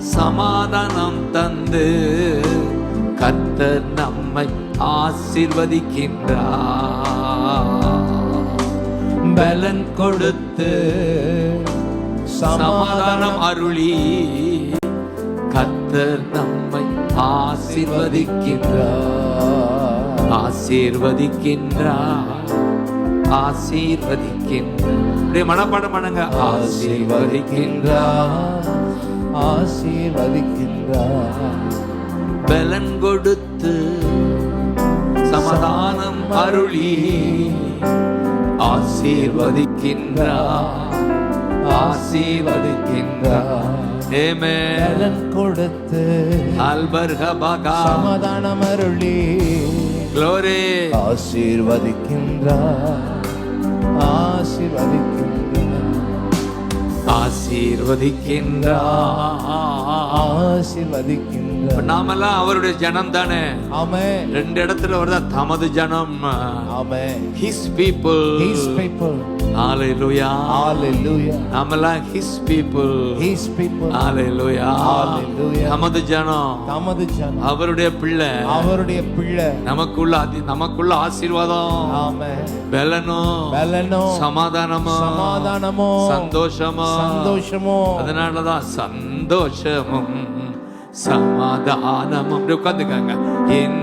சமாதானம் தந்து கர்த்தர் நம்மை ஆசீர்வதிக்கின்றார். பலன் கொடுத்து சமாதானம் அருளி கர்த்தர் நம்மை ஆசீர்வதிக்கின்றார். ஆசீர்வதிக்கின்றார். ஆசீர்வதிக்கின்றார். மனப்பாடம் பண்ணுங்க. ஆசீர்வதிக்கின்றார். ஆசீர்வதிக்கின்றார். பலன் கொடுத்து சமாதானம் அருளி ஆசீர்வதிக்கின்றார். ஆசீர்வதிக்கின்றார். பலன் கொடுத்து அல்பர்கபகா சமாதானம் அருளி க்ளோரி. ஆசீர்வதிக்கின்றார். ஆசீர்வதிக்கின்றார். ஆசீர்வதிக்கின்றார். ஆசீர்வதிக்கின்றார் நாமெல்லாம் அவருடைய ஜனம் தானே ஆமென். ரெண்டு இடத்துல வருதா? தமது ஜனம். Amen. His people his people. ஹalleluya hallelujah. நாமெல்லாம் ஹிஸ் பீப்புள் his people. ஹalleluya Hallelujah. தமது ஜனம். தமது ஜனம். அவருடைய பிள்ளை. அவருடைய பிள்ளை. நமக்குள்ள நமக்குள்ள ஆசீர்வாதம். ஆமென். பலனும் பலனோ? சமாதானமோ? சமாதானமோ? சந்தோஷமோ? சந்தோஷமோ? அதனாலதான் சந்தோஷமும் சமாதானமும் அப்படி உட்காந்துக்காங்க என்